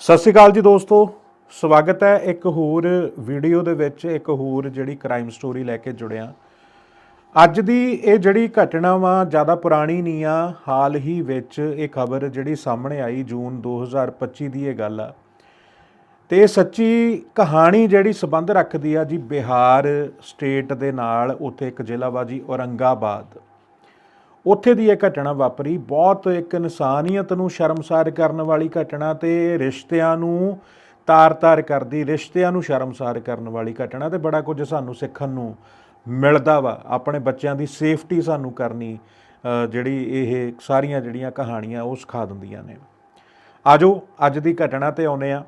ਸਤਿ ਸ਼੍ਰੀ ਅਕਾਲ ਜੀ ਦੋਸਤੋ, ਸਵਾਗਤ ਹੈ ਇੱਕ ਹੋਰ ਵੀਡੀਓ ਦੇ ਵਿੱਚ, ਇੱਕ ਹੋਰ ਜਿਹੜੀ ਕ੍ਰਾਈਮ ਸਟੋਰੀ ਲੈ ਕੇ ਜੁੜਿਆ ਅੱਜ ਦੀ ਇਹ ਜਿਹੜੀ ਘਟਨਾ ਵਾ, ਜ਼ਿਆਦਾ ਪੁਰਾਣੀ ਨਹੀਂ ਆ, ਹਾਲ ਹੀ ਵਿੱਚ ਇਹ ਖਬਰ ਜਿਹੜੀ ਸਾਹਮਣੇ ਆਈ ਜੂਨ 2025 ਦੀ ਇਹ ਗੱਲ ਆ। ਤੇ ਇਹ ਸੱਚੀ ਕਹਾਣੀ ਜਿਹੜੀ ਸਬੰਧ ਰੱਖਦੀ ਆ ਜੀ, ਬਿਹਾਰ ਸਟੇਟ ਦੇ ਨਾਲ, ਉੱਥੇ ਇੱਕ ਜ਼ਿਲ੍ਹਾ ਵਾ ਜੀ, ਔਰੰਗਾਬਾਦ। ਉੱਥੇ ਦੀ ਇਹ ਘਟਨਾ ਵਾਪਰੀ। ਬਹੁਤ ਇੱਕ ਇਨਸਾਨੀਅਤ ਨੂੰ ਸ਼ਰਮਸਾਰ ਕਰਨ ਵਾਲੀ ਘਟਨਾ ਤੇ ਰਿਸ਼ਤਿਆਂ ਨੂੰ ਤਾਰ-ਤਾਰ ਕਰਦੀ, ਰਿਸ਼ਤਿਆਂ ਨੂੰ ਸ਼ਰਮਸਾਰ ਕਰਨ ਵਾਲੀ ਘਟਨਾ ਤੇ ਬੜਾ ਕੁਝ ਸਾਨੂੰ ਸਿੱਖਣ ਨੂੰ ਮਿਲਦਾ ਵਾ। ਆਪਣੇ ਬੱਚਿਆਂ ਦੀ ਸੇਫਟੀ ਸਾਨੂੰ ਕਰਨੀ ਜਿਹੜੀ ਇਹ ਸਾਰੀਆਂ ਜਿਹੜੀਆਂ ਕਹਾਣੀਆਂ ਉਹ ਸਿਖਾ ਦਿੰਦੀਆਂ ਨੇ। ਆਜੋ, ਅੱਜ ਦੀ ਘਟਨਾ ਤੇ ਆਉਨੇ ਆ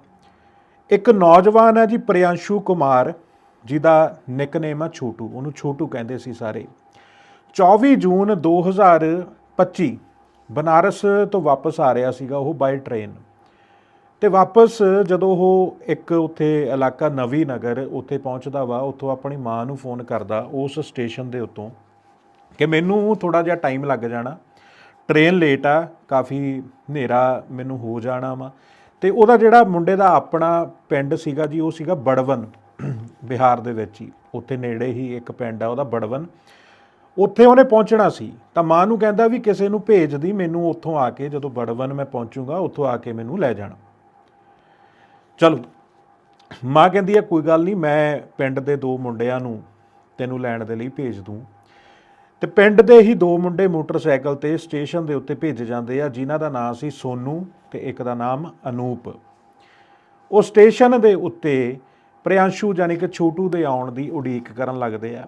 ਇੱਕ ਨੌਜਵਾਨ ਹੈ ਜੀ ਪ੍ਰਿयांशु ਕੁਮਾਰ, ਜਿਹਦਾ ਨਿਕਨੇਮ ਆ ਛੋਟੂ। ਉਹਨੂੰ ਛੋਟੂ ਕਹਿੰਦੇ ਸੀ ਸਾਰੇ। 24 ਜੂਨ 2025 ਬਨਾਰਸ ਤੋਂ ਵਾਪਸ ਆ ਰਿਹਾ ਸੀਗਾ ਉਹ ਬਾਈ ਟ੍ਰੇਨ ਤੇ ਵਾਪਸ ਜਦੋਂ ਉਹ ਇੱਕ ਉੱਥੇ ਇਲਾਕਾ ਨਵੀ ਨਗਰ ਉੱਥੇ ਪਹੁੰਚਦਾ ਵਾ, ਉੱਥੋਂ ਆਪਣੀ ਮਾਂ ਨੂੰ ਫੋਨ ਕਰਦਾ ਉਸ ਸਟੇਸ਼ਨ ਦੇ ਉੱਤੋਂ ਕਿ ਮੈਨੂੰ ਥੋੜਾ ਜਿਹਾ ਟਾਈਮ ਲੱਗ ਜਾਣਾ। ਟ੍ਰੇਨ ਲੇਟ ਆ, ਕਾਫੀ ਹਨੇਰਾ ਮੈਨੂੰ ਹੋ ਜਾਣਾ ਵਾ। ਤੇ ਉਹਦਾ ਜਿਹੜਾ ਮੁੰਡੇ ਦਾ ਆਪਣਾ ਪਿੰਡ ਸੀਗਾ ਜੀ, ਉਹ ਸੀਗਾ ਬੜਵਨ, ਬਿਹਾਰ ਦੇ ਵਿੱਚ ਹੀ। ਉੱਥੇ ਨੇੜੇ ਹੀ ਇੱਕ ਪਿੰਡ ਆ, ਉਹਦਾ ਬੜਵਨ। ਉੱਥੇ ਉਹਨੇ ਪਹੁੰਚਣਾ ਸੀ। ਤਾਂ ਮਾਂ ਨੂੰ ਕਹਿੰਦਾ ਵੀ ਕਿਸੇ ਨੂੰ ਭੇਜ ਦੀ, ਮੈਨੂੰ ਉੱਥੋਂ ਆ ਕੇ ਜਦੋਂ ਬੜਵਨ ਮੈਂ ਪਹੁੰਚੂਗਾ, ਉੱਥੋਂ ਆ ਕੇ ਮੈਨੂੰ ਲੈ ਜਾਣਾ। ਚਲੋ, ਮਾਂ ਕਹਿੰਦੀ ਹੈ ਕੋਈ ਗੱਲ ਨਹੀਂ, ਮੈਂ ਪਿੰਡ ਦੇ ਦੋ ਮੁੰਡਿਆਂ ਨੂੰ ਤੈਨੂੰ ਲੈਣ ਦੇ ਲਈ ਭੇਜ ਦੂੰ। ਤੇ ਪਿੰਡ ਦੇ ਹੀ ਦੋ ਮੁੰਡੇ ਮੋਟਰਸਾਈਕਲ ਤੇ ਸਟੇਸ਼ਨ ਦੇ ਉੱਤੇ ਭੇਜੇ ਜਾਂਦੇ ਆ, ਜਿਨ੍ਹਾਂ ਦਾ ਨਾਮ ਸੀ ਸੋਨੂ ਤੇ ਇੱਕ ਦਾ ਨਾਮ ਅਨੂਪ। ਉਹ ਸਟੇਸ਼ਨ ਦੇ ਉੱਤੇ ਪ੍ਰਿयांशु ਯਾਨੀ ਕਿ ਛੋਟੂ ਦੇ ਆਉਣ ਦੀ ਉਡੀਕ ਕਰਨ ਲੱਗਦੇ ਆ।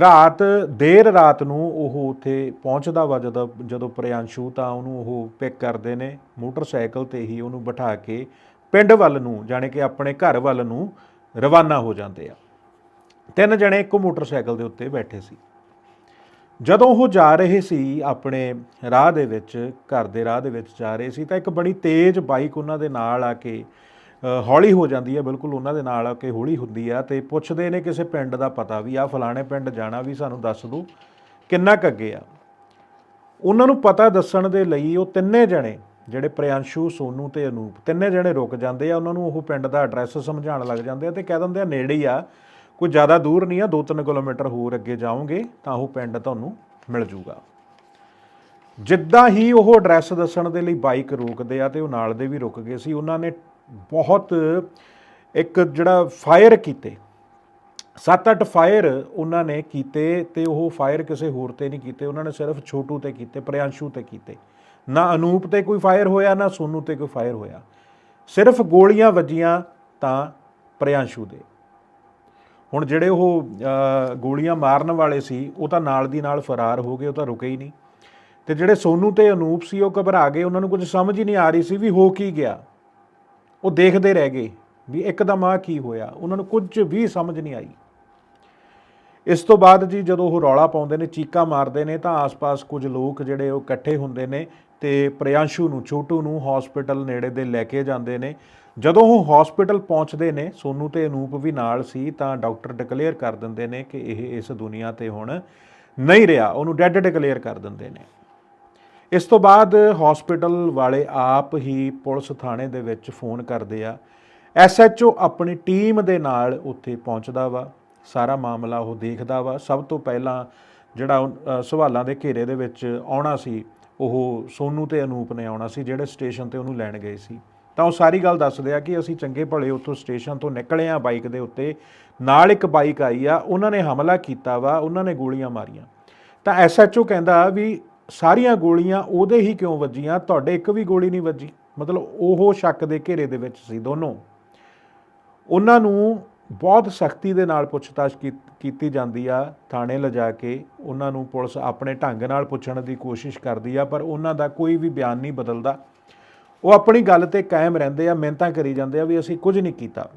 ਰਾਤ, ਦੇਰ ਰਾਤ ਨੂੰ ਉਹ ਉੱਥੇ ਪਹੁੰਚਦਾ ਵਾ ਜਦੋਂ ਜਦੋਂ ਪ੍ਰਿयांशु ਤਾਂ ਉਹਨੂੰ ਉਹ ਪਿਕ ਕਰਦੇ ਨੇ, ਮੋਟਰਸਾਈਕਲ ਤੇ ਹੀ ਉਹਨੂੰ ਬਿਠਾ ਕੇ ਪਿੰਡ ਵੱਲ ਨੂੰ, ਜਾਣੀ ਕਿ ਆਪਣੇ ਘਰ ਵੱਲ ਨੂੰ ਰਵਾਨਾ ਹੋ ਜਾਂਦੇ ਆ। ਤਿੰਨ ਜਣੇ ਇੱਕੋ ਮੋਟਰਸਾਈਕਲ ਦੇ ਉੱਤੇ ਬੈਠੇ ਸੀ। ਜਦੋਂ ਉਹ ਜਾ ਰਹੇ ਸੀ ਆਪਣੇ ਰਾਹ ਦੇ ਵਿੱਚ, ਘਰ ਦੇ ਰਾਹ ਦੇ ਵਿੱਚ ਜਾ ਰਹੇ ਸੀ, ਤਾਂ ਇੱਕ ਬੜੀ ਤੇਜ਼ ਬਾਈਕ ਉਹਨਾਂ ਦੇ ਨਾਲ ਆ ਕੇ ਹੌਲੀ ਹੋ ਜਾਂਦੀ ਹੈ, ਬਿਲਕੁਲ ਉਹਨਾਂ ਦੇ ਨਾਲ ਕਿ ਹੌਲੀ ਹੁੰਦੀ ਆ ਤੇ ਪੁੱਛਦੇ ਨੇ ਕਿਸੇ ਪਿੰਡ ਦਾ ਪਤਾ ਵੀ ਆ ਫਲਾਣੇ ਪਿੰਡ ਜਾਣਾ ਵੀ ਸਾਨੂੰ ਦੱਸ ਦਿਓ ਕਿੰਨਾ ਕੁ ਅੱਗੇ ਆ। ਉਹਨਾਂ ਨੂੰ ਪਤਾ ਦੱਸਣ ਦੇ ਲਈ ਉਹ ਤਿੰਨੇ ਜਣੇ, ਜਿਹੜੇ ਪ੍ਰਿयांशु ਸੋਨੂ ਤੇ ਅਨੂਪ, ਤਿੰਨੇ ਜਣੇ ਰੁਕ ਜਾਂਦੇ ਆ, ਉਹਨਾਂ ਨੂੰ ਉਹ ਪਿੰਡ ਦਾ ਐਡਰੈਸ ਸਮਝਾਉਣ ਲੱਗ ਜਾਂਦੇ ਆ ਤੇ ਕਹਿ ਦਿੰਦੇ ਆ, ਨੇੜੇ ਹੀ ਆ, ਕੋਈ ਜ਼ਿਆਦਾ ਦੂਰ ਨਹੀਂ ਆ 2-3 ਕਿਲੋਮੀਟਰ ਹੋਰ ਅੱਗੇ ਜਾਓਗੇ, ਤਾਂ ਉਹ ਪਿੰਡ ਤੁਹਾਨੂੰ ਮਿਲ ਜੂਗਾ। ਜਿੱਦਾਂ ਹੀ ਉਹ ਐਡਰੈਸ ਦੱਸਣ ਦੇ ਲਈ ਬਾਈਕ ਰੋਕਦੇ ਆ ਤੇ ਉਹ ਨਾਲ ਦੇ ਵੀ ਰੁਕ ਗਏ ਸੀ, ਉਹਨਾਂ ਨੇ ਬਹੁਤ ਇੱਕ ਜਿਹੜਾ ਫਾਇਰ ਕੀਤੇ। ਸੱਤ ਅੱਠ ਫਾਇਰ ਉਹਨਾਂ ਨੇ ਕੀਤੇ ਤੇ ਉਹ ਫਾਇਰ ਕਿਸੇ ਹੋਰ ਤੇ ਨਹੀਂ ਕੀਤੇ। ਉਹਨਾਂ ਨੇ ਸਿਰਫ ਛੋਟੂ ਤੇ ਕੀਤੇ, ਪ੍ਰਿਆਂਸ਼ੂ ਤੇ ਕੀਤੇ। ਨਾ ਅਨੂਪ ਤੇ ਕੋਈ ਫਾਇਰ ਹੋਇਆ, ਨਾ ਸੋਨੂ ਤੇ ਕੋਈ ਫਾਇਰ ਹੋਇਆ। ਸਿਰਫ ਗੋਲੀਆਂ ਵੱਜੀਆਂ ਤਾਂ ਪ੍ਰਿਆਂਸ਼ੂ ਦੇ। ਹੁਣ ਜਿਹੜੇ ਉਹ ਗੋਲੀਆਂ ਮਾਰਨ ਵਾਲੇ ਸੀ, ਉਹ ਤਾਂ ਨਾਲ ਦੀ ਨਾਲ ਫਰਾਰ ਹੋ ਗਏ, ਉਹ ਤਾਂ ਰੁਕੇ ਹੀ ਨਹੀਂ। ਤੇ ਜਿਹੜੇ ਸੋਨੂ ਤੇ ਅਨੂਪ ਸੀ, ਉਹ ਘਬਰਾ ਗਏ। ਉਹਨਾਂ ਨੂੰ ਕੁਝ ਸਮਝ ਹੀ ਨਹੀਂ ਆ ਰਹੀ ਸੀ ਵੀ ਹੋ ਕੀ ਗਿਆ। ਉਹ ਦੇਖਦੇ ਰਹਿ ਗਏ ਵੀ ਇੱਕਦਮ ਆ ਕੀ ਹੋਇਆ, ਉਹਨਾਂ ਨੂੰ ਕੁਝ ਵੀ ਸਮਝ ਨਹੀਂ ਆਈ। ਇਸ ਤੋਂ ਬਾਅਦ ਜੀ ਜਦੋਂ ਉਹ ਰੌਲਾ ਪਾਉਂਦੇ ਨੇ, ਚੀਕਾਂ ਮਾਰਦੇ ਨੇ, ਤਾਂ ਆਸ-ਪਾਸ ਕੁਝ ਲੋਕ ਜਿਹੜੇ ਉਹ ਇਕੱਠੇ ਹੁੰਦੇ ਨੇ ਤੇ ਪ੍ਰਿयांशु ਨੂੰ, ਛੋਟੂ ਨੂੰ ਹਸਪੀਟਲ ਨੇੜੇ ਦੇ ਲੈ ਕੇ ਜਾਂਦੇ ਨੇ। ਜਦੋਂ ਉਹ ਹਸਪੀਟਲ ਪਹੁੰਚਦੇ ਨੇ, ਸੋਨੂ ਤੇ ਅਨੂਪ ਵੀ ਨਾਲ ਸੀ, ਤਾਂ ਡਾਕਟਰ ਡਿਕਲੇਅਰ ਕਰ ਦਿੰਦੇ ਨੇ ਕਿ ਇਹ ਇਸ ਦੁਨੀਆ ਤੇ ਹੁਣ ਨਹੀਂ ਰਿਹਾ, ਉਹਨੂੰ ਡੈੱਡ ਡਿਕਲੇਅਰ ਕਰ ਦਿੰਦੇ ਨੇ। ਇਸ ਤੋਂ ਬਾਅਦ ਹਸਪੀਟਲ ਵਾਲੇ ਆਪ ਹੀ ਪੁਲਿਸ ਥਾਣੇ ਦੇ ਵਿੱਚ ਫੋਨ ਕਰਦੇ ਆ। ਐਸਐਚਓ ਆਪਣੀ ਟੀਮ ਦੇ ਨਾਲ ਉੱਥੇ ਪਹੁੰਚਦਾ ਵਾ। ਸਾਰਾ ਮਾਮਲਾ ਉਹ ਦੇਖਦਾ ਵਾ। ਸਭ ਤੋਂ ਪਹਿਲਾਂ ਜਿਹੜਾ ਉਹ, ਸਵਾਲਾਂ ਦੇ ਘੇਰੇ ਦੇ ਵਿੱਚ ਆਉਣਾ ਸੀ ਉਹ ਸੋਨੂ ਤੇ ਅਨੂਪ ਨੇ ਆਉਣਾ ਸੀ ਜਿਹੜੇ ਸਟੇਸ਼ਨ ਤੇ ਉਹਨੂੰ ਲੈਣ ਗਏ ਸੀ। ਤਾਂ ਉਹ ਸਾਰੀ ਗੱਲ ਦੱਸਦੇ ਆ ਕਿ ਅਸੀਂ ਚੰਗੇ ਭਲੇ ਉੱਥੋਂ ਸਟੇਸ਼ਨ ਤੋਂ ਨਿਕਲੇ ਆ ਬਾਈਕ ਦੇ ਉੱਤੇ। ਨਾਲ ਇੱਕ ਬਾਈਕ ਆਈ ਆ। ਉਹਨਾਂ ਨੇ ਹਮਲਾ ਕੀਤਾ ਵਾ। ਉਹਨਾਂ ਨੇ ਗੋਲੀਆਂ ਮਾਰੀਆਂ। ਤਾਂ ਐਸਐਚਓ ਕਹਿੰਦਾ ਵੀ ਸਾਰੀਆਂ ਗੋਲੀਆਂ ਉਹਦੇ ਹੀ ਕਿਉਂ ਵੱਜੀਆਂ? ਤੁਹਾਡੇ ਇੱਕ ਵੀ ਗੋਲੀ ਨਹੀਂ ਵੱਜੀ। ਮਤਲਬ ਉਹ ਸ਼ੱਕ ਦੇ ਘੇਰੇ ਦੇ ਵਿੱਚ ਸੀ ਦੋਨੋਂ। ਉਹਨਾਂ ਨੂੰ ਬਹੁਤ ਸਖਤੀ ਦੇ ਨਾਲ ਪੁੱਛਤਾਛ ਕੀਤੀ ਜਾਂਦੀ ਆ, ਥਾਣੇ ਲਿਜਾ ਕੇ ਉਹਨਾਂ ਨੂੰ ਪੁਲਿਸ ਆਪਣੇ ਢੰਗ ਨਾਲ ਪੁੱਛਣ ਦੀ ਕੋਸ਼ਿਸ਼ ਕਰਦੀ ਆ, ਪਰ ਉਹਨਾਂ ਦਾ ਕੋਈ ਵੀ ਬਿਆਨ ਨਹੀਂ ਬਦਲਦਾ। ਉਹ ਆਪਣੀ ਗੱਲ ਤੇ ਕਾਇਮ ਰਹਿੰਦੇ ਆ, ਮਿਹਨਤਾਂ ਕਰੀ ਜਾਂਦੇ ਆ ਵੀ ਅਸੀਂ ਕੁਝ ਨਹੀਂ ਕੀਤਾ।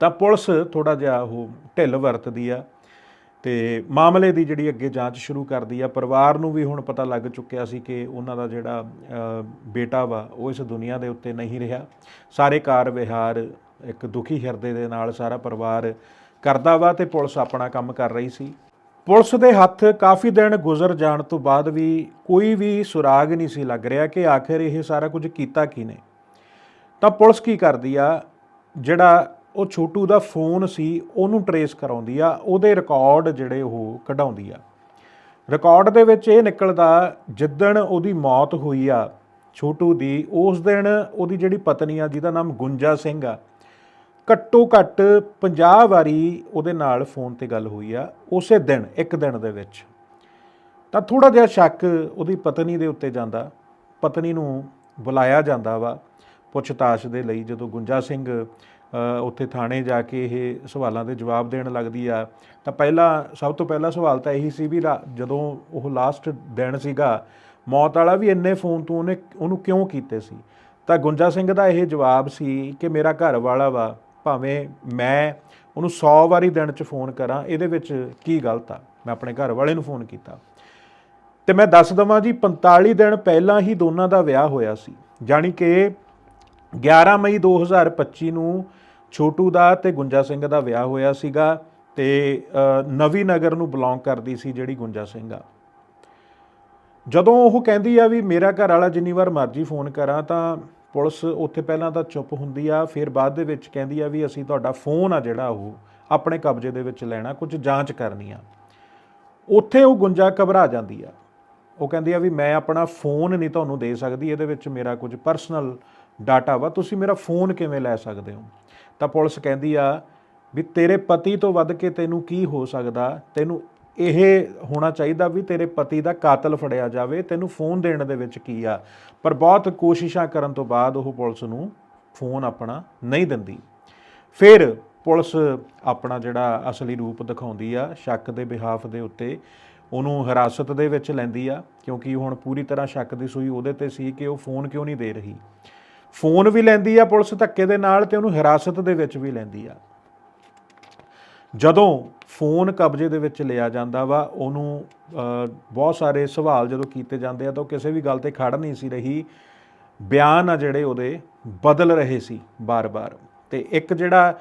ਤਾਂ ਪੁਲਿਸ ਥੋੜਾ ਜਿਹਾ ਉਹ ਢਿੱਲ ਵਰਤਦੀ ਆ। ਤੇ ਮਾਮਲੇ ਦੀ ਜਿਹੜੀ ਅੱਗੇ ਜਾਂਚ ਸ਼ੁਰੂ ਕਰਦੀ ਆ, ਪਰਿਵਾਰ ਨੂੰ ਵੀ ਹੁਣ ਪਤਾ ਲੱਗ ਚੁੱਕਿਆ ਸੀ ਕਿ ਉਹਨਾਂ ਦਾ ਜਿਹੜਾ ਬੇਟਾ ਵਾ, ਉਹ ਇਸ ਦੁਨੀਆ ਦੇ ਉੱਤੇ ਨਹੀਂ ਰਿਹਾ। ਸਾਰੇ ਕਾਰ ਵਿਹਾਰ ਇੱਕ ਦੁਖੀ ਹਿਰਦੇ ਦੇ ਨਾਲ ਸਾਰਾ ਪਰਿਵਾਰ ਕਰਦਾ ਵਾ ਤੇ ਪੁਲਿਸ ਆਪਣਾ ਕੰਮ ਕਰ ਰਹੀ ਸੀ। ਪੁਲਿਸ ਦੇ ਹੱਥ ਕਾਫੀ ਦਿਨ ਗੁਜ਼ਰ ਜਾਣ ਤੋਂ ਬਾਅਦ ਵੀ ਕੋਈ ਵੀ ਸੁਰਾਗ ਨਹੀਂ ਸੀ ਲੱਗ ਰਿਹਾ ਕਿ ਆਖਿਰ ਇਹ ਸਾਰਾ ਕੁਝ ਕੀਤਾ ਕਿਨੇ ਤਾਂ ਪੁਲਿਸ ਕੀ ਕਰਦੀ ਆ, ਜਿਹੜਾ ਉਹ ਛੋਟੂ ਦਾ ਫੋਨ ਸੀ, ਉਹਨੂੰ ਟਰੇਸ ਕਰਾਉਂਦੀ ਆ, ਉਹਦੇ ਰਿਕਾਰਡ ਜਿਹੜੇ ਉਹ ਕਢਾਉਂਦੀ ਆ। ਰਿਕਾਰਡ ਦੇ ਵਿੱਚ ਇਹ ਨਿਕਲਦਾ, ਜਿੱਦਣ ਉਹਦੀ ਮੌਤ ਹੋਈ ਆ, ਛੋਟੂ ਦੀ, ਉਸ ਦਿਨ ਉਹਦੀ ਜਿਹੜੀ ਪਤਨੀ ਆ, ਜਿਹਦਾ ਨਾਮ ਗੁੰਜਾ ਸਿੰਘ ਆ, ਘੱਟੋ ਘੱਟ 50 ਵਾਰੀ ਉਹਦੇ ਨਾਲ ਫੋਨ ਤੇ ਗੱਲ ਹੋਈ ਆ, ਉਸੇ ਦਿਨ, ਇੱਕ ਦਿਨ ਦੇ ਵਿੱਚ। ਤਾਂ ਥੋੜਾ ਜਿਹਾ ਸ਼ੱਕ ਉਹਦੀ ਪਤਨੀ ਦੇ ਉੱਤੇ ਜਾਂਦਾ, ਪਤਨੀ ਨੂੰ ਬੁਲਾਇਆ ਜਾਂਦਾ ਵਾ ਪੁੱਛਤਾਛ ਦੇ ਲਈ ਜਦੋਂ ਗੁੰਜਾ ਸਿੰਘ ਉੱਥੇ ਥਾਣੇ ਜਾ ਕੇ ਇਹ ਸਵਾਲਾਂ ਦੇ ਜਵਾਬ ਦੇਣ ਲੱਗਦੀ ਆ। ਤਾਂ ਪਹਿਲਾ, ਸਭ ਤੋਂ ਪਹਿਲਾ ਸਵਾਲ ਤਾਂ ਇਹੀ ਸੀ ਵੀ ਰਾ- ਜਦੋਂ ਉਹ ਲਾਸਟ ਦਿਨ ਸੀਗਾ, ਮੌਤ ਵਾਲਾ ਵੀ ਇੰਨੇ ਫੋਨ ਤੋਂ ਉਹਨੇ, ਉਹਨੂੰ ਕਿਉਂ ਕੀਤੇ ਸੀ? ਤਾਂ ਗੁੰਜਾ ਸਿੰਘ ਦਾ ਇਹ ਜਵਾਬ ਸੀ ਕਿ ਮੇਰਾ ਘਰ ਵਾਲਾ ਵਾ, ਭਾਵੇਂ ਮੈਂ ਉਹਨੂੰ 100 ਵਾਰੀ ਦਿਨ 'ਚ ਫੋਨ ਕਰਾਂ, ਇਹਦੇ ਵਿੱਚ ਕੀ ਗਲਤ ਆ? ਮੈਂ ਆਪਣੇ ਘਰ ਵਾਲੇ ਨੂੰ ਫੋਨ ਕੀਤਾ। ਤੇ ਮੈਂ ਦੱਸ ਦਵਾਂ ਜੀ 45 ਦਿਨ ਪਹਿਲਾਂ ਹੀ ਦੋਨਾਂ ਦਾ ਵਿਆਹ ਹੋਇਆ ਸੀ। ਜਾਣੀ ਕਿ 11 ਮਈ 2025 ਨੂੰ ਛੋਟੂ ਦਾ ਤੇ ਗੁੰਜਾ ਸਿੰਘ ਦਾ ਵਿਆਹ ਹੋਇਆ ਸੀਗਾ ਤੇ ਨਵੀ ਨਗਰ ਨੂੰ ਬਿਲੋਂਗ ਕਰਦੀ ਸੀ ਜਿਹੜੀ ਗੁੰਜਾ ਸਿੰਘ ਆ। ਜਦੋਂ ਉਹ ਕਹਿੰਦੀ ਆ ਵੀ ਮੇਰਾ ਘਰ ਵਾਲਾ ਜਿੰਨੀ ਵਾਰ ਮਰਜ਼ੀ ਫੋਨ ਕਰਾਂ ਤਾਂ ਪੁਲਿਸ ਉੱਥੇ ਪਹਿਲਾਂ ਤਾਂ ਚੁੱਪ ਹੁੰਦੀ ਆ, ਫਿਰ ਬਾਅਦ ਦੇ ਵਿੱਚ ਕਹਿੰਦੀ ਆ ਵੀ ਅਸੀਂ ਤੁਹਾਡਾ ਫੋਨ ਆ ਜਿਹੜਾ ਉਹ ਆਪਣੇ ਕਬਜ਼ੇ ਦੇ ਵਿੱਚ ਲੈਣਾ, ਕੁਝ ਜਾਂਚ ਕਰਨੀ ਆ। ਉੱਥੇ ਉਹ ਗੁੰਜਾ ਘਬਰਾ ਜਾਂਦੀ ਆ। ਉਹ ਕਹਿੰਦੀ ਆ ਵੀ ਮੈਂ ਆਪਣਾ ਫੋਨ ਨਹੀਂ ਤੁਹਾਨੂੰ ਦੇ ਸਕਦੀ, ਇਹਦੇ ਵਿੱਚ ਮੇਰਾ ਕੁਝ ਪਰਸਨਲ ਡਾਟਾ ਵਾ, ਤੁਸੀਂ ਮੇਰਾ ਫੋਨ ਕਿਵੇਂ ਲੈ ਸਕਦੇ ਹੋ? ਤਾਂ ਪੁਲਿਸ ਕਹਿੰਦੀ ਆ ਵੀ ਤੇਰੇ ਪਤੀ ਤੋਂ ਵੱਧ ਕੇ ਤੈਨੂੰ ਕੀ ਹੋ ਸਕਦਾ? ਤੈਨੂੰ ਇਹ ਹੋਣਾ ਚਾਹੀਦਾ ਵੀ ਤੇਰੇ ਪਤੀ ਦਾ ਕਾਤਲ ਫੜਿਆ ਜਾਵੇ, ਤੈਨੂੰ ਫੋਨ ਦੇਣ ਦੇ ਵਿੱਚ ਕੀ ਆ? ਪਰ ਬਹੁਤ ਕੋਸ਼ਿਸ਼ਾਂ ਕਰਨ ਤੋਂ ਬਾਅਦ ਉਹ ਪੁਲਿਸ ਨੂੰ ਫੋਨ ਆਪਣਾ ਨਹੀਂ ਦਿੰਦੀ। ਫਿਰ ਪੁਲਿਸ ਆਪਣਾ ਜਿਹੜਾ ਅਸਲੀ ਰੂਪ ਦਿਖਾਉਂਦੀ ਆ, ਸ਼ੱਕ ਦੇ ਬਿਹਾਫ ਦੇ ਉੱਤੇ ਉਹਨੂੰ ਹਿਰਾਸਤ ਦੇ ਵਿੱਚ ਲੈਂਦੀ ਆ, ਕਿਉਂਕਿ ਹੁਣ ਪੂਰੀ ਤਰ੍ਹਾਂ ਸ਼ੱਕ ਦੀ ਸੂਈ ਉਹਦੇ ਤੇ ਸੀ ਕਿ ਉਹ ਫੋਨ ਕਿਉਂ ਨਹੀਂ ਦੇ ਰਹੀ? ਫੋਨ ਵੀ ਲੈਂਦੀ ਆ ਪੁਲਿਸ ਧੱਕੇ ਦੇ ਨਾਲ ਤੇ ਉਹਨੂੰ ਹਿਰਾਸਤ ਦੇ ਵਿੱਚ ਵੀ ਲੈਂਦੀ ਆ। ਜਦੋਂ ਫੋਨ ਕਬਜ਼ੇ ਦੇ ਵਿੱਚ ਲਿਆ ਜਾਂਦਾ ਵਾ, ਉਹਨੂੰ ਬਹੁਤ ਸਾਰੇ ਸਵਾਲ ਜਦੋਂ ਕੀਤੇ ਜਾਂਦੇ ਆ ਤਾਂ ਉਹ ਕਿਸੇ ਵੀ ਗੱਲ ਤੇ ਖੜ ਨਹੀਂ ਸੀ ਰਹੀ। ਬਿਆਨ ਆ ਜਿਹੜੇ ਉਹਦੇ, ਬਦਲ ਰਹੇ ਸੀ ਬਾਰ-ਬਾਰ। ਤੇ ਇੱਕ ਜਿਹੜਾ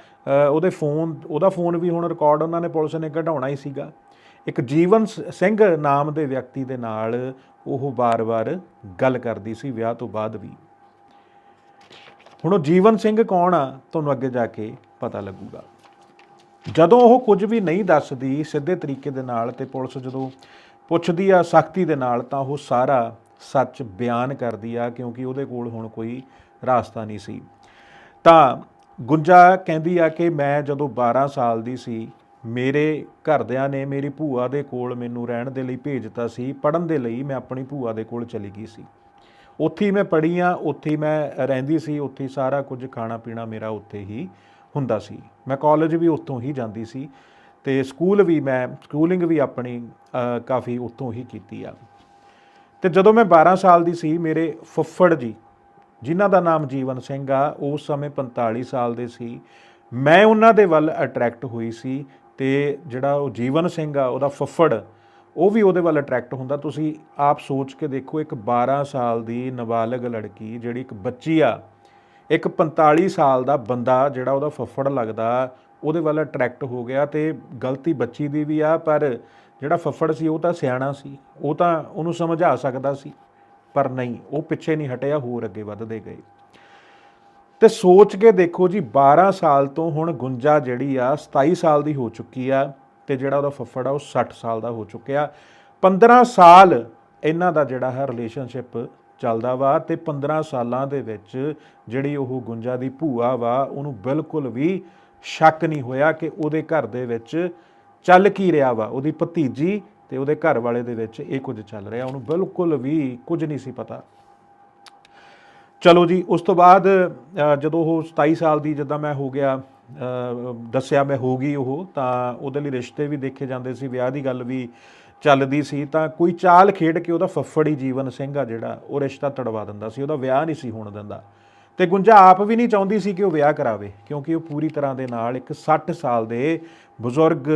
ਉਹਦੇ ਫੋਨ, ਉਹਦਾ ਫੋਨ ਵੀ ਹੁਣ ਰਿਕਾਰਡ ਉਹਨਾਂ ਨੇ ਪੁਲਿਸ ਨੇ ਕਢਾਉਣਾ ਹੀ ਸੀਗਾ। ਇੱਕ ਜੀਵਨ ਸਿੰਘ ਨਾਮ ਦੇ ਵਿਅਕਤੀ ਦੇ ਨਾਲ ਉਹ ਬਾਰ-ਬਾਰ ਗੱਲ ਕਰਦੀ ਸੀ, ਵਿਆਹ ਤੋਂ ਬਾਅਦ ਵੀ। ਹੁਣ ਉਹ ਜੀਵਨ ਸਿੰਘ ਕੌਣ ਆ, ਤੁਹਾਨੂੰ ਅੱਗੇ ਜਾ ਕੇ ਪਤਾ ਲੱਗੂਗਾ। ਜਦੋਂ ਉਹ ਕੁਝ ਵੀ ਨਹੀਂ ਦੱਸਦੀ ਸਿੱਧੇ ਤਰੀਕੇ ਦੇ ਨਾਲ ਤੇ ਪੁਲਿਸ ਜਦੋਂ ਪੁੱਛਦੀ ਆ ਸਖਤੀ ਦੇ ਨਾਲ ਤਾਂ ਉਹ ਸਾਰਾ ਸੱਚ ਬਿਆਨ ਕਰਦੀ ਆ, ਕਿਉਂਕਿ ਉਹਦੇ ਕੋਲ ਹੁਣ ਕੋਈ ਰਾਸਤਾ ਨਹੀਂ ਸੀ। ਤਾਂ ਗੁੰਜਾ ਕਹਿੰਦੀ ਆ ਕਿ ਮੈਂ ਜਦੋਂ 12 ਸਾਲ ਦੀ ਸੀ, ਮੇਰੇ ਘਰਦਿਆਂ ਨੇ ਮੇਰੀ ਭੂਆ ਦੇ ਕੋਲ ਮੈਨੂੰ ਰਹਿਣ ਦੇ ਲਈ ਭੇਜਤਾ ਸੀ ਪੜਨ ਦੇ ਲਈ ਮੈਂ ਆਪਣੀ ਭੂਆ ਦੇ ਕੋਲ ਚਲੀ ਗਈ ਸੀ। ਉੱਥੇ ਹੀ ਮੈਂ ਪੜ੍ਹੀ ਆ ਉੱਥੇ ਹੀ ਮੈਂ ਰਹਿੰਦੀ ਸੀ, ਉੱਥੇ ਹੀ ਸਾਰਾ ਕੁਝ ਖਾਣਾ ਪੀਣਾ ਮੇਰਾ ਉੱਥੇ ਹੀ ਹੁੰਦਾ ਸੀ। ਮੈਂ ਕਾਲਜ ਵੀ ਉੱਥੋਂ ਹੀ ਜਾਂਦੀ ਸੀ ਤੇ ਸਕੂਲ ਵੀ ਮੈਂ ਸਕੂਲਿੰਗ ਵੀ ਆਪਣੀ ਕਾਫੀ ਉੱਥੋਂ ਹੀ ਕੀਤੀ ਆ। ਤੇ ਜਦੋਂ ਮੈਂ 12 ਸਾਲ ਦੀ ਸੀ, ਮੇਰੇ ਫੁੱਫੜ ਜੀ, ਜਿਨ੍ਹਾਂ ਦਾ ਨਾਮ ਜੀਵਨ ਸਿੰਘ ਆ ਉਸ ਸਮੇਂ 45 ਸਾਲ ਦੇ ਸੀ। ਮੈਂ ਉਹਨਾਂ ਦੇ ਵੱਲ ਅਟਰੈਕਟ ਹੋਈ ਸੀ ਤੇ ਜਿਹੜਾ ਉਹ ਜੀਵਨ ਸਿੰਘ ਆ, ਉਹਦਾ ਫੁੱਫੜ ਉਹ ਵੀ ਉਹਦੇ ਵੱਲ ਅਟਰੈਕਟ ਹੁੰਦਾ। ਤੁਸੀਂ ਆਪ ਸੋਚ ਕੇ ਦੇਖੋ, ਇੱਕ 12 ਸਾਲ ਦੀ ਨਾਬਾਲਗ ਲੜਕੀ ਜਿਹੜੀ ਇੱਕ ਬੱਚੀ ਆ, ਇੱਕ 45 ਸਾਲ ਦਾ ਬੰਦਾ ਜਿਹੜਾ ਉਹਦਾ ਫੱਫੜ ਲੱਗਦਾ, ਉਹਦੇ ਵੱਲ ਅਟਰੈਕਟ ਹੋ ਗਿਆ ਤੇ ਗਲਤੀ ਬੱਚੀ ਦੀ ਵੀ ਆ, ਪਰ ਜਿਹੜਾ ਫੱਫੜ ਸੀ ਉਹ ਤਾਂ ਸਿਆਣਾ ਸੀ, ਉਹ ਤਾਂ ਉਹਨੂੰ ਸਮਝਾ ਸਕਦਾ ਸੀ, ਪਰ ਨਹੀਂ, ਉਹ ਪਿੱਛੇ ਨਹੀਂ ਹਟਿਆ, ਹੋਰ ਅੱਗੇ ਵੱਧਦੇ ਗਏ। ਤੇ ਸੋਚ ਕੇ ਦੇਖੋ ਜੀ 12 ਸਾਲ ਤੋਂ ਹੁਣ ਗੁੰਜਾ ਜਿਹੜੀ ਆ 27 ਸਾਲ ਦੀ ਹੋ ਚੁੱਕੀ ਆ। ਤੇ ਜਿਹੜਾ ਉਹਦਾ ਫੱਫੜ ਆ, ਉਹ 60 ਸਾਲ ਦਾ ਹੋ ਚੁੱਕਿਆ। 15 ਸਾਲ ਇਹਨਾਂ ਦਾ ਜਿਹੜਾ ਹੈ ਰਿਲੇਸ਼ਨਸ਼ਿਪ ਚੱਲਦਾ ਵਾ ਤੇ 15 ਸਾਲਾਂ ਦੇ ਵਿੱਚ ਜਿਹੜੀ ਉਹ ਗੁੰਜਾ ਦੀ ਭੂਆ ਵਾ, ਉਹਨੂੰ ਬਿਲਕੁਲ ਵੀ ਸ਼ੱਕ ਨਹੀਂ ਹੋਇਆ ਕਿ ਉਹਦੇ ਘਰ ਦੇ ਵਿੱਚ ਚੱਲ ਕੀ ਰਿਹਾ ਵਾ। ਉਹਦੀ ਭਤੀਜੀ ਤੇ ਉਹਦੇ ਘਰ ਵਾਲੇ ਦੇ ਵਿੱਚ ਇਹ ਕੁਝ ਚੱਲ ਰਿਹਾ, ਉਹਨੂੰ ਬਿਲਕੁਲ ਵੀ ਕੁਝ ਨਹੀਂ ਸੀ ਪਤਾ। ਚਲੋ ਜੀ, ਉਸ ਤੋਂ ਬਾਅਦ ਜਦੋਂ ਉਹ 27 ਸਾਲ ਦੀ, ਜਦੋਂ ਮੈਂ ਹੋ ਗਿਆ ਦੱਸਿਆ ਮੈਂ ਹੋ ਗਈ ਉਹ, ਤਾਂ ਉਹਦੇ ਲਈ ਰਿਸ਼ਤੇ ਵੀ ਦੇਖੇ ਜਾਂਦੇ ਸੀ, ਵਿਆਹ ਦੀ ਗੱਲ ਵੀ ਚੱਲਦੀ ਸੀ, ਤਾਂ ਕੋਈ ਚਾਲ ਖੇਡ ਕੇ ਉਹਦਾ ਫੱਫੜੀ ਜੀਵਨ ਸਿੰਘ ਆ ਜਿਹੜਾ, ਉਹ ਰਿਸ਼ਤਾ ਤੜਵਾ ਦਿੰਦਾ ਸੀ, ਉਹਦਾ ਵਿਆਹ ਨਹੀਂ ਸੀ ਹੋਣ ਦਿੰਦਾ। ਤੇ ਗੁੰਜਾ ਆਪ ਵੀ ਨਹੀਂ ਚਾਹੁੰਦੀ ਸੀ ਕਿ ਉਹ ਵਿਆਹ ਕਰਾਵੇ, ਕਿਉਂਕਿ ਉਹ ਪੂਰੀ ਤਰ੍ਹਾਂ ਦੇ ਨਾਲ ਇੱਕ 60 ਸਾਲ ਦੇ ਬਜ਼ੁਰਗ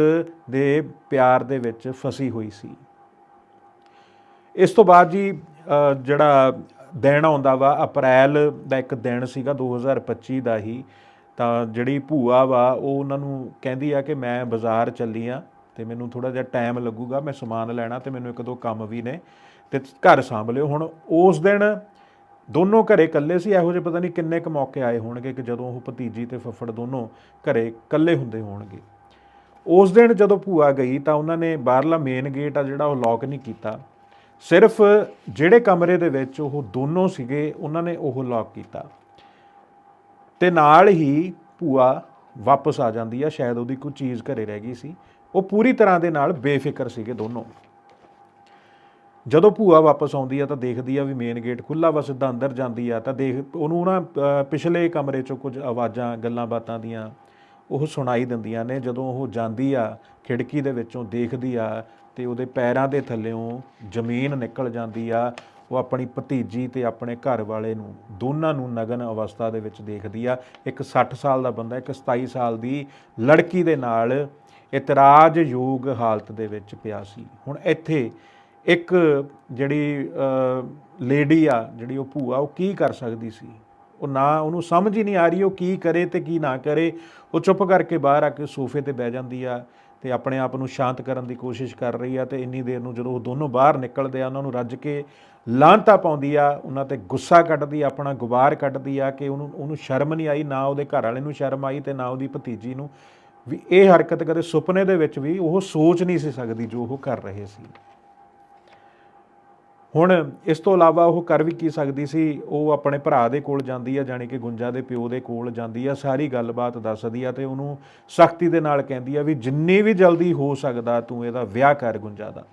ਦੇ ਪਿਆਰ ਦੇ ਵਿੱਚ ਫਸੀ ਹੋਈ ਸੀ। ਇਸ ਤੋਂ ਬਾਅਦ ਜੀ ਜਿਹੜਾ ਦਿਨ ਆਉਂਦਾ ਵਾ, ਅਪ੍ਰੈਲ ਦਾ ਇੱਕ ਦਿਨ ਸੀਗਾ 2025 ਦਾ ਹੀ ਤਾਂ ਜਿਹੜੀ ਭੂਆ ਵਾ, ਉਹ ਉਹਨਾਂ ਨੂੰ ਕਹਿੰਦੀ ਆ ਕਿ ਮੈਂ ਬਾਜ਼ਾਰ ਚੱਲੀ ਆ ਤੇ ਮੈਨੂੰ ਥੋੜਾ ਜਿਹਾ ਟਾਈਮ ਲੱਗੂਗਾ, ਮੈਂ ਸਮਾਨ ਲੈਣਾ ਤੇ ਮੈਨੂੰ ਇੱਕ ਦੋ ਕੰਮ ਵੀ ਨੇ ਤੇ ਘਰ ਸੰਭ ਲਿਓ। ਹੁਣ ਉਸ ਦਿਨ ਦੋਨੋਂ ਘਰੇ ਇਕੱਲੇ ਸੀ, ਇਹੋ ਜਿਹੇ ਪਤਾ ਨਹੀਂ ਕਿੰਨੇ ਕੁ ਮੌਕੇ ਆਏ ਹੋਣਗੇ ਕਿ ਜਦੋਂ ਉਹ ਭਤੀਜੀ ਤੇ ਫੱਫੜ ਦੋਨੋਂ ਘਰੇ ਇਕੱਲੇ ਹੁੰਦੇ ਹੋਣਗੇ। ਉਸ ਦਿਨ ਜਦੋਂ ਭੂਆ ਗਈ ਤਾਂ ਉਹਨਾਂ ਨੇ ਬਾਹਰਲਾ ਮੇਨ ਗੇਟ ਆ ਜਿਹੜਾ ਉਹ ਲੌਕ ਨਹੀਂ ਕੀਤਾ। ਸਿਰਫ ਜਿਹੜੇ ਕਮਰੇ ਦੇ ਵਿੱਚ ਉਹ ਦੋਨੋਂ ਸੀਗੇ, ਉਹਨਾਂ ਨੇ ਉਹ ਲੌਕ ਕੀਤਾ। ਤੇ ਨਾਲ ਹੀ ਭੂਆ ਵਾਪਸ ਆ ਜਾਂਦੀ ਆ, ਸ਼ਾਇਦ ਉਹਦੀ ਕੋਈ ਚੀਜ਼ ਘਰੇ ਰਹਿ ਗਈ ਸੀ। ਉਹ ਪੂਰੀ ਤਰ੍ਹਾਂ ਦੇ ਨਾਲ ਬੇਫਿਕਰ ਸੀਗੇ ਦੋਨੋਂ। ਜਦੋਂ ਭੂਆ ਵਾਪਸ ਆਉਂਦੀ ਆ ਤਾਂ ਦੇਖਦੀ ਆ ਵੀ ਮੇਨ ਗੇਟ ਖੁੱਲਾ ਵਾ, ਸਿੱਧਾ ਅੰਦਰ ਜਾਂਦੀ ਆ, ਤਾਂ ਦੇਖ ਉਹਨੂੰ ਨਾ ਪਿਛਲੇ ਕਮਰੇ ਚੋਂ ਕੁਝ ਆਵਾਜ਼ਾਂ, ਗੱਲਾਂ ਬਾਤਾਂ ਦੀਆਂ ਉਹ ਸੁਣਾਈ ਦਿੰਦੀਆਂ ਨੇ। ਜਦੋਂ ਉਹ ਜਾਂਦੀ ਆ, ਖਿੜਕੀ ਦੇ ਵਿੱਚੋਂ ਦੇਖਦੀ ਆ ਤੇ ਉਹਦੇ ਪੈਰਾਂ ਦੇ ਥੱਲੇੋਂ ਜ਼ਮੀਨ ਨਿਕਲ ਜਾਂਦੀ ਆ। ਉਹ ਆਪਣੀ ਭਤੀਜੀ ਤੇ ਆਪਣੇ ਘਰ ਵਾਲੇ ਨੂੰ, ਦੋਨਾਂ ਨੂੰ ਨਗਨ ਅਵਸਥਾ ਦੇ ਵਿੱਚ ਦੇਖਦੀ ਆ। ਇੱਕ 60 ਸਾਲ ਦਾ ਬੰਦਾ, ਇੱਕ 27 ਸਾਲ ਦੀ ਲੜਕੀ ਦੇ ਨਾਲ ਇਤਰਾਜ਼ ਯੋਗ ਹਾਲਤ ਦੇ ਵਿੱਚ ਪਿਆ ਸੀ। ਹੁਣ ਇੱਥੇ ਇੱਕ ਜਿਹੜੀ ਲੇਡੀ ਆ, ਜਿਹੜੀ ਉਹ ਭੂਆ, ਉਹ ਕੀ ਕਰ ਸਕਦੀ ਸੀ? ਉਹ ਨਾ ਉਹਨੂੰ ਸਮਝ ਹੀ ਨਹੀਂ ਆ ਰਹੀ, ਉਹ ਕੀ ਕਰੇ ਤੇ ਕੀ ਨਾ ਕਰੇ। ਉਹ ਚੁੱਪ ਕਰਕੇ ਬਾਹਰ ਆ ਕੇ ਸੋਫੇ ਤੇ ਬਹਿ ਜਾਂਦੀ ਆ। ਤੇ ਆਪਣੇ ਆਪ ਨੂੰ ਸ਼ਾਂਤ ਕਰਨ ਦੀ ਕੋਸ਼ਿਸ਼ ਕਰ ਰਹੀ ਆ ਤੇ ਇੰਨੀ ਦੇਰ ਨੂੰ ਜਦੋਂ ਉਹ ਦੋਨੋਂ ਬਾਹਰ ਨਿਕਲਦੇ ਆ, ਉਹਨਾਂ ਨੂੰ ਰੱਜ ਕੇ ਲਾਂਤਾ ਪਾਉਂਦੀ ਆ, ਉਹਨਾਂ ਤੇ ਗੁੱਸਾ ਕੱਢਦੀ ਆਪਣਾ ਗੁਬਾਰ ਕੱਢਦੀ ਆ ਕਿ ਉਹਨੂੰ ਉਹਨੂੰ ਸ਼ਰਮ ਨਹੀਂ ਆਈ, ਨਾ ਉਹਦੇ ਘਰ ਵਾਲੇ ਨੂੰ ਸ਼ਰਮ ਆਈ ਤੇ ਨਾ ਉਹਦੀ ਭਤੀਜੀ ਨੂੰ। ਵੀ ਇਹ ਹਰਕਤ ਕਦੇ ਸੁਪਨੇ ਦੇ ਵਿੱਚ ਵੀ ਉਹ ਸੋਚ ਨਹੀਂ ਸੀ ਸਕਦੀ ਜੋ ਉਹ ਕਰ ਰਹੇ ਸੀ। ਹੁਣ ਇਸ ਤੋਂ ਇਲਾਵਾ ਉਹ ਕਰ ਵੀ ਕੀ ਸਕਦੀ ਸੀ? ਉਹ ਆਪਣੇ ਭਰਾ ਦੇ ਕੋਲ ਜਾਂਦੀ ਆ, ਜਾਣੀ ਕਿ ਗੁੰਜਾ ਦੇ ਪਿਓ ਦੇ ਕੋਲ ਜਾਂਦੀ ਆ, ਸਾਰੀ ਗੱਲਬਾਤ ਦੱਸਦੀ ਆ ਤੇ ਉਹਨੂੰ ਸਖਤੀ ਦੇ ਨਾਲ ਕਹਿੰਦੀ ਆ ਵੀ ਜਿੰਨੀ ਵੀ ਜਲਦੀ ਹੋ ਸਕਦਾ ਤੂੰ ਇਹਦਾ ਵਿਆਹ ਕਰ ਗੁੰਜਾ ਦਾ।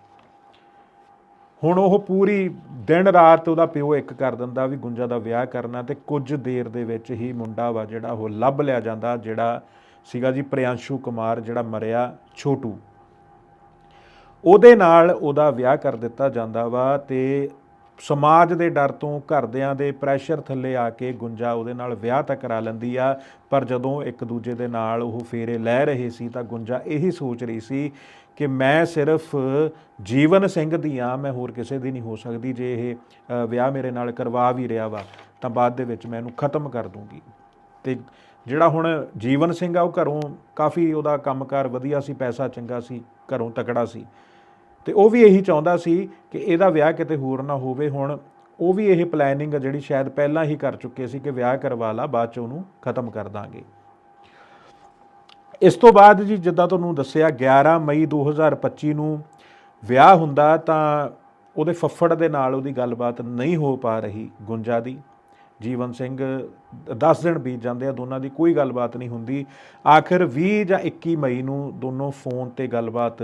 ਹੁਣ ਉਹ ਪੂਰੀ ਦਿਨ ਰਾਤ ਉਹਦਾ ਪਿਓ ਇੱਕ ਕਰ ਦਿੰਦਾ ਵੀ ਗੁੰਜਾ ਦਾ ਵਿਆਹ ਕਰਨਾ ਤੇ ਕੁਝ ਦੇਰ ਦੇ ਵਿੱਚ ਹੀ ਮੁੰਡਾ ਵਾ ਜਿਹੜਾ ਉਹ ਲੱਭ ਲਿਆ ਜਾਂਦਾ, ਜਿਹੜਾ ਸੀਗਾ ਜੀ ਪ੍ਰਿਆੰਸ਼ੂ ਕੁਮਾਰ ਜਿਹੜਾ ਮਰਿਆ ਛੋਟੂ। ਉਹਦੇ ਨਾਲ ਉਹਦਾ ਵਿਆਹ ਕਰ ਦਿੱਤਾ ਜਾਂਦਾ ਵਾ ਤੇ ਸਮਾਜ ਦੇ ਡਰ ਤੋਂ ਘਰਦਿਆਂ ਦੇ ਪ੍ਰੈਸ਼ਰ ਥੱਲੇ ਆ ਕੇ ਗੁੰਜਾ ਉਹਦੇ ਨਾਲ ਵਿਆਹ ਤਾਂ ਕਰਾ ਲੈਂਦੀ ਆ, ਪਰ ਜਦੋਂ ਇੱਕ ਦੂਜੇ ਦੇ ਨਾਲ ਉਹ ਫੇਰੇ ਲੈ ਰਹੇ ਸੀ ਤਾਂ ਗੁੰਜਾ ਇਹੀ ਸੋਚ ਰਹੀ ਸੀ ਕਿ ਮੈਂ ਸਿਰਫ ਜੀਵਨ ਸਿੰਘ ਦੀ ਆ, ਮੈਂ ਹੋਰ ਕਿਸੇ ਦੀ ਨਹੀਂ ਹੋ ਸਕਦੀ ਜੇ ਇਹ ਵਿਆਹ ਮੇਰੇ ਨਾਲ ਕਰਵਾ ਵੀ ਰਿਹਾ ਵਾ, ਤਾਂ ਬਾਅਦ ਦੇ ਵਿੱਚ ਮੈਂ ਇਹਨੂੰ ਖਤਮ ਕਰ ਦੂੰਗੀ। ਤੇ ਜਿਹੜਾ ਹੁਣ ਜੀਵਨ ਸਿੰਘ ਆ, ਉਹ ਘਰੋਂ ਕਾਫੀ ਉਹਦਾ ਕੰਮਕਾਰ ਵਧੀਆ ਸੀ, ਪੈਸਾ ਚੰਗਾ ਸੀ, ਘਰੋਂ ਤਕੜਾ ਸੀ। ਤੇ ਉਹ ਵੀ ਇਹੀ ਚਾਹੁੰਦਾ ਸੀ ਕਿ ਇਹਦਾ ਵਿਆਹ ਕਿਤੇ ਹੋਰ ਨਾ ਹੋਵੇ। ਹੁਣ ਉਹ ਵੀ ਇਹ ਪਲੈਨਿੰਗ ਜਿਹੜੀ ਸ਼ਾਇਦ ਪਹਿਲਾਂ ਹੀ ਕਰ ਚੁੱਕੇ ਸੀ ਕਿ ਵਿਆਹ ਕਰਵਾ ਲਾ, ਬਾਅਦ ਚ ਉਹਨੂੰ ਖਤਮ ਕਰ ਦਾਂਗੇ। ਇਸ ਤੋਂ ਬਾਅਦ ਜੀ ਜਿੱਦਾਂ ਤੁਹਾਨੂੰ ਦੱਸਿਆ 11 ਮਈ 2025 ਨੂੰ ਵਿਆਹ ਹੁੰਦਾ ਤਾਂ ਉਹਦੇ ਫੱਫੜ ਦੇ ਨਾਲ ਉਹਦੀ ਗੱਲਬਾਤ ਨਹੀਂ ਹੋ ਪਾ ਰਹੀ ਗੁੰਜਾ ਦੀ। ਜੀਵਨ ਸਿੰਘ 10 ਦਿਨ ਬੀਤ ਜਾਂਦੇ ਆ, ਦੋਨਾਂ ਦੀ ਕੋਈ ਗੱਲਬਾਤ ਨਹੀਂ ਹੁੰਦੀ। ਆਖਿਰ 20 ਜਾਂ 21 ਮਈ ਨੂੰ ਦੋਨੋਂ ਫੋਨ ਤੇ ਗੱਲਬਾਤ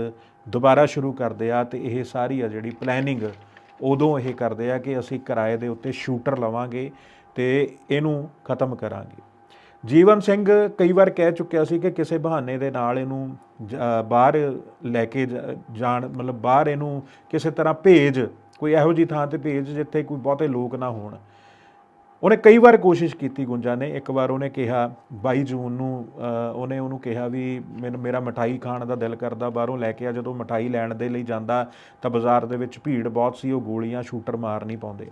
ਦੁਬਾਰਾ ਸ਼ੁਰੂ ਕਰਦੇ ਆ ਤੇ ਇਹ ਸਾਰੀ ਆ ਜਿਹੜੀ ਪਲੈਨਿੰਗ ਉਦੋਂ ਇਹ ਕਰਦੇ ਆ ਕਿ ਅਸੀਂ ਕਿਰਾਏ ਦੇ ਉੱਤੇ ਸ਼ੂਟਰ ਲਵਾਂਗੇ ਤੇ ਇਹਨੂੰ ਖਤਮ ਕਰਾਂਗੇ। ਜੀਵਨ ਸਿੰਘ ਕਈ ਵਾਰ ਕਹਿ ਚੁੱਕਿਆ ਸੀ ਕਿ ਕਿਸੇ ਬਹਾਨੇ ਦੇ ਨਾਲ ਇਹਨੂੰ ਜ- ਬਾਹਰ ਲੈ ਕੇ ਜ- ਜਾਣ, ਮਤਲਬ ਬਾਹਰ ਇਹਨੂੰ ਕਿਸੇ ਤਰ੍ਹਾਂ ਭੇਜ, ਕੋਈ ਇਹੋ ਜੀ ਥਾਂ ਤੇ ਭੇਜ ਜਿੱਥੇ ਕੋਈ ਬਹੁਤੇ ਲੋਕ ਨਾ ਹੋਣ। ਉਹਨੇ ਕਈ ਵਾਰ ਕੋਸ਼ਿਸ਼ ਕੀਤੀ ਗੁੰਜਾ ਨੇ। ਇੱਕ ਵਾਰ ਉਹਨੇ ਕਿਹਾ 22 ਜੂਨ ਨੂੰ ਉਹਨੇ ਉਹਨੂੰ ਕਿਹਾ ਵੀ ਮੈਨੂੰ, ਮੇਰਾ ਮਠਾਈ ਖਾਣ ਦਾ ਦਿਲ ਕਰਦਾ, ਬਾਹਰੋਂ ਲੈ ਕੇ ਆ, ਜਦੋਂ ਮਠਾਈ ਲੈਣ ਦੇ ਲਈ ਜਾਂਦਾ, ਤਾਂ ਬਾਜ਼ਾਰ ਦੇ ਵਿੱਚ ਭੀੜ ਬਹੁਤ ਸੀ, ਉਹ ਗੋਲੀਆਂ, ਸ਼ੂਟਰ ਮਾਰ ਨਹੀਂ ਪਾਉਂਦੇ।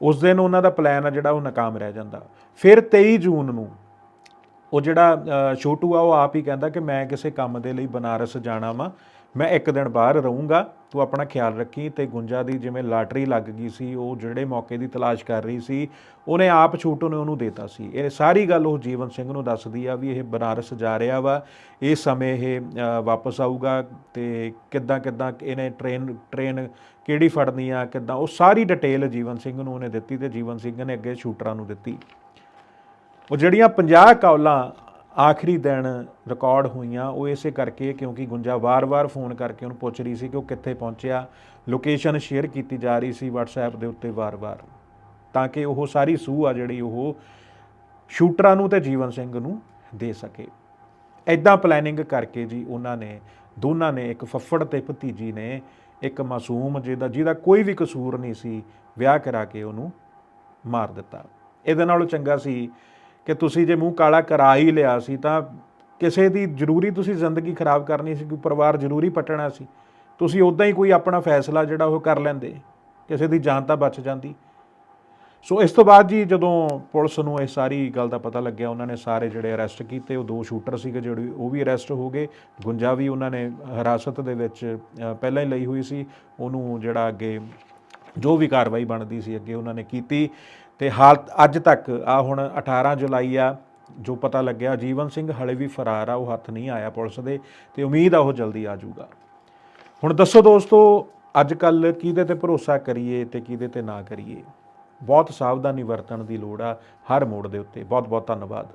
ਉਸ ਦਿਨ ਉਹਨਾਂ ਦਾ ਪਲਾਨ ਆ ਜਿਹੜਾ, ਉਹ ਨਾਕਾਮ ਰਹਿ ਜਾਂਦਾ। ਫਿਰ 23 ਜੂਨ ਨੂੰ ਉਹ ਜਿਹੜਾ ਛੋਟੂ ਆ, ਉਹ ਆਪ ਹੀ ਕਹਿੰਦਾ ਕਿ ਮੈਂ ਕਿਸੇ ਕੰਮ ਦੇ ਲਈ ਬਨਾਰਸ ਜਾਣਾ ਵਾਂ। ਮੈਂ ਇੱਕ ਦਿਨ ਬਾਹਰ ਰਹੂੰਗਾ ਤੂੰ ਆਪਣਾ ਖਿਆਲ ਰੱਖੀ ਤੇ ਗੁੰਜਾ ਦੀ ਜਿਵੇਂ ਲਾਟਰੀ ਲੱਗ ਗਈ ਸੀ, ਉਹ ਜਿਹੜੇ ਮੌਕੇ ਦੀ ਤਲਾਸ਼ ਕਰ ਰਹੀ ਸੀ, ਉਹਨੇ ਆਪ ਛੋਟੂ ਨੇ ਉਹਨੂੰ ਦੇਤਾ ਸੀ। ਇਹ ਸਾਰੀ ਗੱਲ ਉਹ ਜੀਵਨ ਸਿੰਘ ਨੂੰ ਦੱਸਦੀ ਆ ਵੀ ਇਹ ਬਨਾਰਸ ਜਾ ਰਿਹਾ ਵਾ। ਇਸ ਸਮੇਂ ਇਹ ਵਾਪਸ ਆਊਗਾ ਤੇ ਕਿੱਦਾਂ ਕਿੱਦਾਂ ਇਹਨੇ ਟ੍ਰੇਨ ਟ੍ਰੇਨ ਕਿਹੜੀ ਫੜਨੀ ਆ, ਕਿੱਦਾਂ ਉਹ ਸਾਰੀ ਡਿਟੇਲ ਜੀਵਨ ਸਿੰਘ ਨੂੰ ਉਹਨੇ ਦਿੱਤੀ ਤੇ ਜੀਵਨ ਸਿੰਘ ਨੇ ਅੱਗੇ ਸ਼ੂਟਰਾਂ ਨੂੰ ਦਿੱਤੀ। ਉਹ ਜਿਹੜੀਆਂ 50 ਕੌਲਾਂ ਆਖਰੀ ਦਿਨ ਰਿਕਾਰਡ ਹੋਈਆਂ, ਉਹ ਇਸੇ ਕਰਕੇ ਕਿਉਂਕਿ ਗੁੰਜਾ ਵਾਰ-ਵਾਰ ਫੋਨ ਕਰਕੇ ਉਹਨੂੰ ਪੁੱਛ ਰਹੀ ਸੀ ਕਿ ਉਹ ਕਿੱਥੇ ਪਹੁੰਚਿਆ ਲੋਕੇਸ਼ਨ ਸ਼ੇਅਰ ਕੀਤੀ ਜਾ ਰਹੀ ਸੀ WhatsApp ਦੇ ਉੱਤੇ ਵਾਰ-ਵਾਰ, ਤਾਂ ਕਿ ਉਹ ਸਾਰੀ ਸੂਹ ਆ ਜਿਹੜੀ ਉਹ ਸ਼ੂਟਰਾਂ ਨੂੰ ਤੇ ਜੀਵਨ ਸਿੰਘ ਨੂੰ ਦੇ ਸਕੇ। ਐਦਾਂ ਪਲੈਨਿੰਗ ਕਰਕੇ ਜੀ ਉਹਨਾਂ ਨੇ, ਦੋਨਾਂ ਨੇ, ਇੱਕ ਫੱਫੜ ਤੇ ਭਤੀਜੀ ਨੇ, ਇੱਕ ਮਾਸੂਮ ਜਿਹਦਾ ਜਿਹਦਾ ਕੋਈ ਵੀ ਕਸੂਰ ਨਹੀਂ ਸੀ, ਵਿਆਹ ਕਰਾ ਕੇ ਉਹਨੂੰ ਮਾਰ ਦਿੱਤਾ। ਇਹਦੇ ਨਾਲੋਂ ਚੰਗਾ ਸੀ ਕਿ ਤੁਸੀਂ ਜੇ ਮੂੰਹ ਕਾਲਾ ਕਰਾ ਹੀ ਲਿਆ ਸੀ ਤਾਂ ਕਿਸੇ ਦੀ ਜ਼ਰੂਰੀ ਤੁਸੀਂ ਜ਼ਿੰਦਗੀ ਖਰਾਬ ਕਰਨੀ ਸੀ, ਕੋਈ ਪਰਿਵਾਰ ਜ਼ਰੂਰੀ ਪਟਣਾ ਸੀ, ਤੁਸੀਂ ਉਦਾਂ ਹੀ ਕੋਈ ਆਪਣਾ ਫੈਸਲਾ ਜਿਹੜਾ ਉਹ ਕਰ ਲੈਂਦੇ, ਕਿਸੇ ਦੀ ਜਾਨ ਤਾਂ ਬਚ ਜਾਂਦੀ। ਸੋ ਇਸ ਤੋਂ ਬਾਅਦ ਜੀ ਜਦੋਂ ਪੁਲਿਸ ਨੂੰ ਇਹ ਸਾਰੀ ਗੱਲ ਦਾ ਪਤਾ ਲੱਗਿਆ, ਉਹਨਾਂ ਨੇ ਸਾਰੇ ਜਿਹੜੇ ਅਰੈਸਟ ਕੀਤੇ, ਉਹ ਦੋ ਸ਼ੂਟਰ ਸੀਗੇ ਜਿਹੜੇ ਉਹ ਵੀ ਅਰੈਸਟ ਹੋ ਗਏ ਗੁੰਜਾ ਵੀ ਉਹਨਾਂ ਨੇ ਹਿਰਾਸਤ ਦੇ ਵਿੱਚ ਪਹਿਲਾਂ ਹੀ ਲਈ ਹੋਈ ਸੀ, ਉਹਨੂੰ ਜਿਹੜਾ ਅੱਗੇ ਜੋ ਵੀ ਕਾਰਵਾਈ ਬਣਦੀ ਸੀ ਅੱਗੇ ਉਹਨਾਂ ਨੇ ਕੀਤੀ। ਤੇ ਹਾਲ ਅੱਜ ਤੱਕ, ਆ ਹੁਣ 18 ਜੁਲਾਈ ਆ, ਜੋ ਪਤਾ ਲੱਗਿਆ, ਜੀਵਨ ਸਿੰਘ ਹਲੇ ਵੀ ਫਰਾਰ ਆ, ਉਹ ਹੱਥ ਨਹੀਂ ਆਇਆ ਪੁਲਿਸ ਦੇ, ਤੇ ਉਮੀਦ ਆ ਉਹ ਜਲਦੀ ਆ ਜਾਊਗਾ। ਹੁਣ ਦੱਸੋ ਦੋਸਤੋ, ਅੱਜ ਕੱਲ ਕਿਹਦੇ ਤੇ ਭਰੋਸਾ ਕਰੀਏ ਤੇ ਕਿਹਦੇ ਤੇ ਨਾ ਕਰੀਏ? ਬਹੁਤ ਸਾਵਧਾਨੀ ਵਰਤਣ ਦੀ ਲੋੜ ਆ, ਹਰ ਮੋੜ ਦੇ ਉੱਤੇ। ਬਹੁਤ ਬਹੁਤ ਧੰਨਵਾਦ।